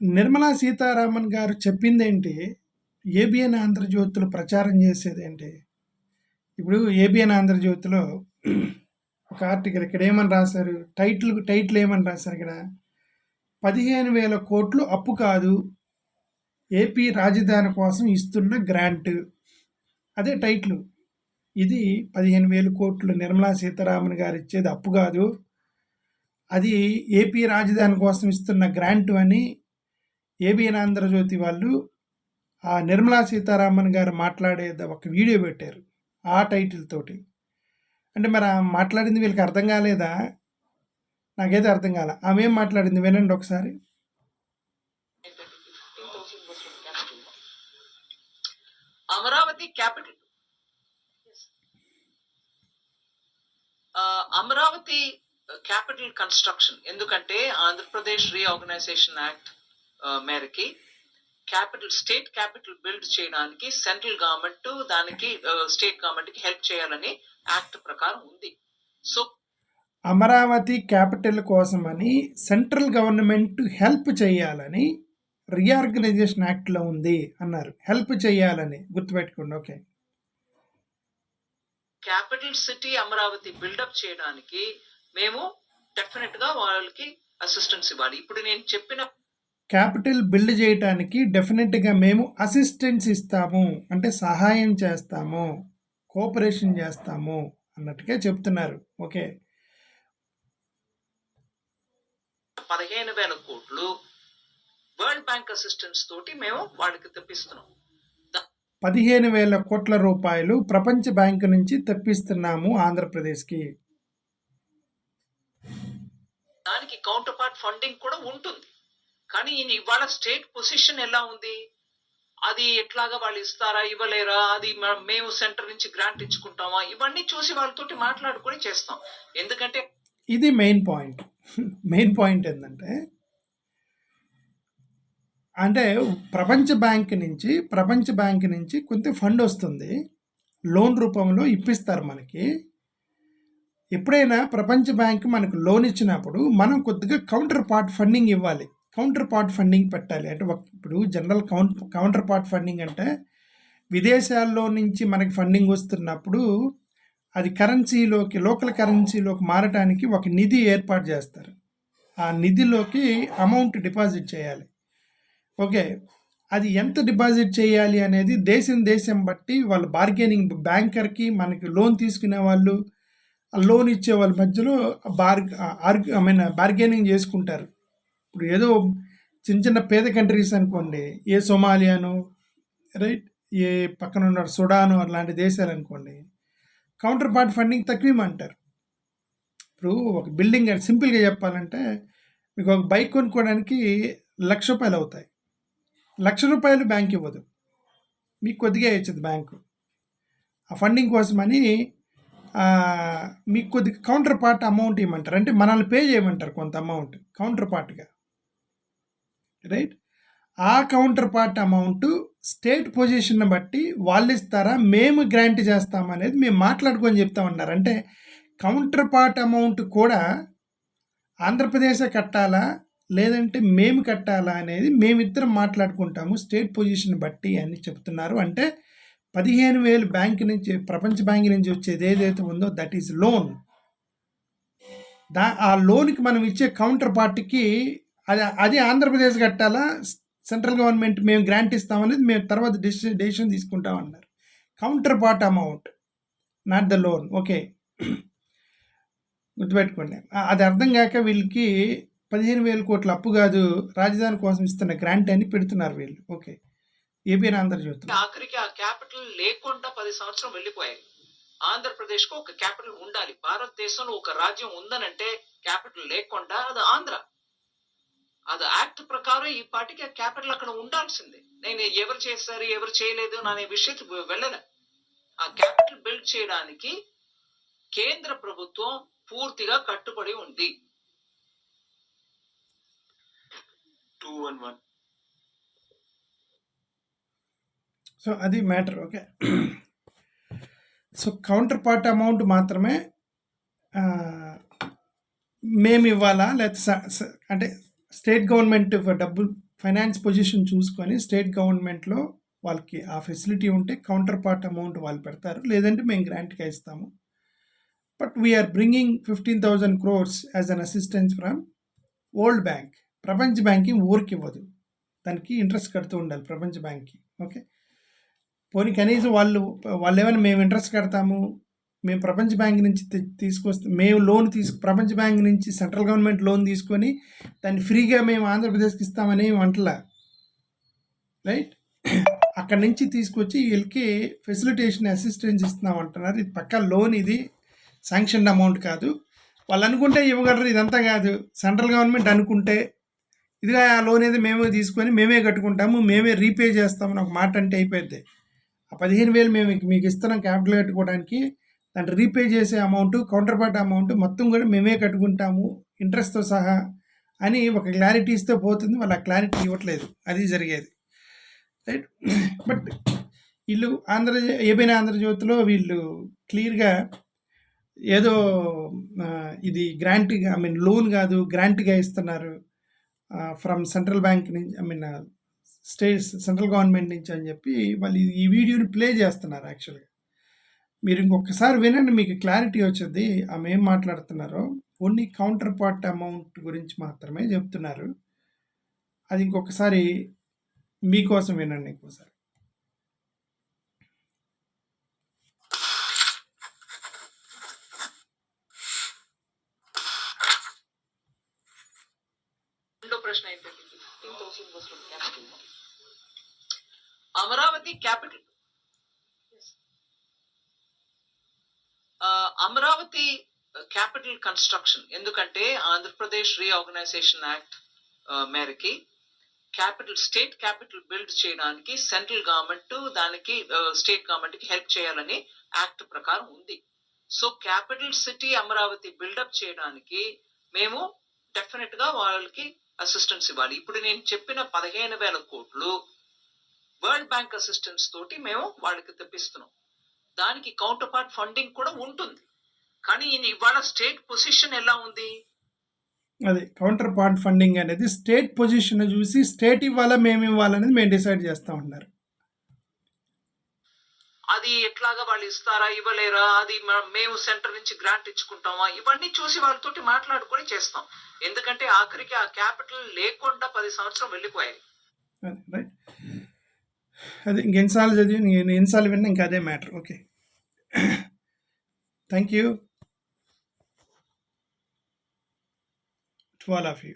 నిర్మలా సీతారామన్ గారు చెప్పిందేంటి? ఏబిఎన్ ఆంధ్రజ్యోతిలో ప్రచారం చేసేదేంటి? ఇప్పుడు ఏబిఎన్ ఆంధ్రజ్యోతిలో ఒక ఆర్టికల్ ఇక్కడ ఏమని రాశారు? టైటిల్ టైటిల్ ఏమని రాశారు ఇక్కడ? పదిహేను వేల కోట్లు అప్పు కాదు ఏపీ రాజధాని కోసం ఇస్తున్న గ్రాంట్. అదే టైటిల్. ఇది పదిహేను వేల కోట్లు నిర్మలా సీతారామన్ గారు ఇచ్చేది అప్పు కాదు అది ఏపీ రాజధాని కోసం ఇస్తున్న గ్రాంట్ అని ఏబిఎన్ ఆంధ్రజ్యోతి వాళ్ళు ఆ నిర్మలా సీతారామన్ గారు మాట్లాడే ఒక వీడియో పెట్టారు ఆ టైటిల్ తోటి. అంటే మరి మాట్లాడింది వీళ్ళకి అర్థం కాలేదా? నాకైతే అర్థం కాలే ఆమె ఏం మాట్లాడింది? వినండి ఒకసారి. Amaravati capital. Amaravati capital construction. ఎందుకంటే ఆంధ్రప్రదేశ్ రీఆర్గనైజేషన్ యాక్ట్ మేరకి క్యాపిటల్ స్టేట్ క్యాపిటల్ బిల్డ్ చేయడానికి సెంట్రల్ గవర్నమెంట్ దానికి స్టేట్ గవర్నమెంట్కి హెల్ప్ చేయాలని యాక్ట్ ప్రకారం ఉంది. సో అమరావతి క్యాపిటల్ కోసమని సెంట్రల్ గవర్నమెంట్ హెల్ప్ చేయాలని రీఆర్గనైజేషన్ యాక్ట్లో ఉంది అన్నారు. హెల్ప్ చేయాలని గుర్తుపెట్టుకోండి okay. Capital city Amaravati build up చేయడానికి మేము డెఫినెట్గా వాళ్ళకి అసిస్టెన్స్ ఇవ్వాలి. ఇప్పుడు నేను చెప్పిన క్యాపిటల్ బిల్డ్ చేయడానికి డెఫినెట్గా మేము అసిస్టెన్స్ ఇస్తాము. అంటే సహాయం చేస్తాము. కోఆపరేషన్ చేస్తాము అన్నట్టుగా చెప్తున్నారు. ఓకే. పదిహేను వేల కోట్లు వరల్డ్ బ్యాంక్ అసిస్టెన్స్ తోటి మేము వాళ్ళకి తెప్పిస్తున్నాం. పదిహేను వేల కోట్ల రూపాయలు ప్రపంచ బ్యాంకు నుంచి తెప్పిస్తున్నాము ఆంధ్రప్రదేశ్కి. దానికి కౌంటర్ పార్ట్ ఫండింగ్ కూడా ఉంటుంది. కానీ ఈయన ఇవాళ స్టేట్ పొజిషన్ ఎలా ఉంది? అది ఎట్లాగా వాళ్ళు ఇస్తారా ఇవ్వలేరా? అది మేము సెంటర్ నుంచి గ్రాంట్ ఇచ్చుకుంటామా? ఇవన్నీ చూసి వాళ్ళతోటి మాట్లాడుకొని చేస్తాం. ఎందుకంటే ఇది మెయిన్ పాయింట్ మెయిన్ పాయింట్ ఏంటంటే అంటే ప్రపంచ బ్యాంక్ నుంచి ప్రపంచ బ్యాంక్ నుంచి కొంత ఫండ్ వస్తుంది. లోన్ రూపంలో ఇప్పిస్తారు మనకి. ఎప్పుడైనా ప్రపంచ బ్యాంక్ మనకు లోన్ ఇచ్చినప్పుడు మనం కొద్దిగా కౌంటర్ పార్ట్ ఫండింగ్ ఇవ్వాలి. కౌంటర్ పార్ట్ ఫండింగ్ పెట్టాలి. అంటే ఒక- ఇప్పుడు general count counterpart funding అంటే విదేశాల్లో నుంచి మనకి ఫండింగ్ వస్తున్నప్పుడు అది కరెన్సీలోకి లోకల్ కరెన్సీలోకి మారటానికి ఒక నిధి ఏర్పాటు చేస్తారు. ఆ నిధిలోకి అమౌంట్ డిపాజిట్ చేయాలి. ఓకే. అది ఎంత డిపాజిట్ చేయాలి అనేది దేశం దేశం బట్టి వాళ్ళు బార్గెనింగ్ బ్యాంకర్కి మనకి లోన్ తీసుకునే వాళ్ళు లోన్ ఇచ్చే వాళ్ళ మధ్యలో bar org I mean bargaining చేసుకుంటారు. ఇప్పుడు ఏదో చిన్న చిన్న పేద కంట్రీస్ అనుకోండి ఏ సొమాలియాను రైట్ ఏ పక్కన ఉన్న సుడాను అలాంటి దేశాలు అనుకోండి కౌంటర్ పార్ట్ ఫండింగ్ తక్కువేమంటారు. ఇప్పుడు ఒక బిల్డింగ్ సింపుల్గా చెప్పాలంటే మీకు ఒక బైక్ కొనుక్కోవడానికి లక్ష రూపాయలు అవుతాయి. లక్ష రూపాయలు బ్యాంక్ ఇవ్వదు. మీకు కొద్దిగా ఇచ్చింది బ్యాంకు. ఆ ఫండింగ్ కోసమని మీకు కొద్దిగా కౌంటర్ పార్ట్ అమౌంట్ ఇవ్వమంటారు. అంటే మనల్ని పే చేయమంటారు కొంత అమౌంట్ కౌంటర్ పార్ట్గా రైట్ ఆ counterpart amount state position బట్టి వాళ్ళు ఇస్తారా? మేము గ్రాంట్ చేస్తామనేది మేము మాట్లాడుకొని చెప్తామన్నారు అంటే కౌంటర్ పార్ట్ అమౌంట్ కూడా ఆంధ్రప్రదేశ్ కట్టాలా? లేదంటే మేము కట్టాలా అనేది మేమిద్దరం మాట్లాడుకుంటాము స్టేట్ పొజిషన్ బట్టి అని చెప్తున్నారు. అంటే పదిహేను వేలు బ్యాంక్ నుంచి ప్రపంచ బ్యాంక్ నుంచి వచ్చేది ఏదైతే ఉందో దట్ ఈస్ లోన్ దా ఆ లోన్కి మనం ఇచ్చే కౌంటర్ పార్టీకి అది అది ఆంధ్రప్రదేశ్ కట్టాలా? సెంట్రల్ గవర్నమెంట్ మేము గ్రాంట్ ఇస్తామనేది మేము తర్వాత డెసిషన్ డెసిషన్ తీసుకుంటాం అన్నారు. Counterpart amount not the loan okay. గుర్తుపెట్టుకోండి. అది అర్థం కాక వీళ్ళకి పదిహేను వేల కోట్ల అప్పు కాదు రాజధాని కోసం ఇస్తున్న గ్రాంట్ అని పెడుతున్నారు వీళ్ళు. ఓకే. ఏపీ ఆంధ్రజ్యోతి ఆఖరికి ఆ క్యాపిటల్ లేకుండా పది సంవత్సరం వెళ్ళిపోయాయి. ఆంధ్రప్రదేశ్కు ఒక క్యాపిటల్ ఉండాలి. భారతదేశంలో ఒక రాజ్యం ఉందనంటే క్యాపిటల్ లేకుండా అది ఆంధ్ర. అది యాక్ట్ ప్రకారం ఈ పార్టీకి ఆ క్యాపిటల్ అక్కడ ఉండాల్సిందే. నేను ఎవరు చేశారు ఎవరు చేయలేదు అనే విషయం వెళ్ళలే ఆ క్యాపిటల్ బిల్డ్ చేయడానికి కేంద్ర ప్రభుత్వం పూర్తిగా కట్టుబడి ఉంది. Two one one. సో అది matter okay. So counterpart amount మాత్రమే మేము ఇవ్వాలా లేకపోతే అంటే స్టేట్ గవర్నమెంట్ డబ్బు ఫైనాన్స్ పొజిషన్ చూసుకొని స్టేట్ గవర్నమెంట్లో వాళ్ళకి ఆ ఫెసిలిటీ ఉంటే కౌంటర్ పార్ట్ అమౌంట్ వాళ్ళు పెడతారు. లేదంటే మేము గ్రాంట్గా ఇస్తాము. But we're bringing fifteen thousand crores as an assistance from World Bank. ప్రపంచ బ్యాంకింగ్ ఊరికి ఇవ్వదు దానికి ఇంట్రెస్ట్ కడుతూ ఉండాలి ప్రపంచ బ్యాంక్కి ఓకే. పోనీ కనీసం వాళ్ళు వాళ్ళు ఏమైనా మేము ఇంట్రెస్ట్ కడతాము మేము ప్రపంచ బ్యాంక్ నుంచి తీ- తీసుకొస్తే మేము లోన్ తీసుకు ప్రపంచ బ్యాంక్ నుంచి సెంట్రల్ గవర్నమెంట్ లోన్ తీసుకొని దాన్ని ఫ్రీగా మేము ఆంధ్రప్రదేశ్కి ఇస్తామని వంటల రైట్? అక్కడి నుంచి తీసుకొచ్చి వీళ్ళకి ఫెసిలిటేషన్ అసిస్టెన్స్ ఇస్తున్నాం అంటున్నారు. ఇది పక్క లోన్ ఇది. శాంక్షన్ అమౌంట్ కాదు. వాళ్ళు అనుకుంటే ఇవ్వగలరు. ఇదంతా కాదు. సెంట్రల్ గవర్నమెంట్ అనుకుంటే ఇదిగా ఆ లోన్ అయితే మేమే తీసుకొని మేమే కట్టుకుంటాము. మేమే రీపే చేస్తామని ఒక మాట అంటే అయిపోద్ది ఆ పదిహేను వేలు మేము మీకు- ఇస్తున్నాం క్యాపిటల్ కట్టుకోవడానికి దాంట్లో రీపే చేసే అమౌంట్ కౌంటర్ పార్ట్ అమౌంట్ మొత్తం కూడా మేమే కట్టుకుంటాము ఇంట్రెస్ట్తో సహా అని ఒక క్లారిటీ ఇస్తే పోతుంది. వాళ్ళు ఆ క్లారిటీ ఇవ్వట్లేదు. అది జరిగేది. రైట్? బట్ వీళ్ళు ఆంధ్రజ్యో ఏబైనా ఆంధ్రజ్యోతిలో వీళ్ళు క్లియర్గా ఏదో ఇది గ్రాంట్గా ఐ మీన్ లోన్ కాదు గ్రాంట్గా ఇస్తున్నారు ఫ్రమ్ సెంట్రల్ బ్యాంక్ నుంచి I mean states central government నుంచి అని చెప్పి వాళ్ళు ఈ వీడియోని ప్లే చేస్తున్నారు యాక్చువల్గా. మీరు ఇంకొకసారి వినండి మీకు క్లారిటీ వచ్చింది. ఆమె ఏం మాట్లాడుతున్నారో. ఓన్లీ కౌంటర్ పార్ట్ అమౌంట్ గురించి మాత్రమే చెప్తున్నారు. అది ఇంకొకసారి మీకోసం వినండి ఇంకోసారి. Fifteen thousand was from capital Amaravati capital Amaravati capital construction ఎందుకంటే ఆంధ్రప్రదేశ్ రీఆర్గనైజేషన్ యాక్ట్ మేరకి క్యాపిటల్ స్టేట్ క్యాపిటల్ బిల్డ్ చేయడానికి సెంట్రల్ గవర్నమెంట్ దానికి స్టేట్ గవర్నమెంట్కి హెల్ప్ చేయాలని యాక్ట్ ప్రకారం ఉంది so capital city Amaravati build up చేయడానికి మేము డెఫినెట్గా వాళ్ళకి అసిస్టెన్స్ ఇవ్వాలి. ఇప్పుడు నేను చెప్పిన పదిహేను వేల కోట్లు వరల్డ్ బ్యాంక్ అసిస్టెన్స్ తోటి మేము వాళ్ళకి తెప్పిస్తున్నాం. దానికి కౌంటర్ పార్ట్ ఫండింగ్ కూడా ఉంటుంది. కానీ ఇవాళ స్టేట్ పొజిషన్ ఎలా ఉంది? అది కౌంటర్ పార్ట్ ఫండింగ్ అనేది స్టేట్ పొజిషన్ చూసి స్టేట్ ఇవ్వాలా మేము ఇవ్వాలనేది మేము డిసైడ్ చేస్తూ ఉన్నారు. అది ఎట్లాగా వాళ్ళు ఇస్తారా ఇవ్వలేరా అది మేము సెంటర్ నుంచి గ్రాంట్ ఇచ్చుకుంటామా? ఇవన్నీ చూసి వాళ్ళతోటి మాట్లాడుకొని చేస్తాం. ఎందుకంటే ఆఖరికి ఆ క్యాపిటల్ లేకుండా పది సంవత్సరం వెళ్ళిపోయాయి. అది ఇంకెన్నిసార్లు చదివి నేను ఎన్నిసార్లు విన్నా ఇంకా అదే matter. Okay thank you to all of you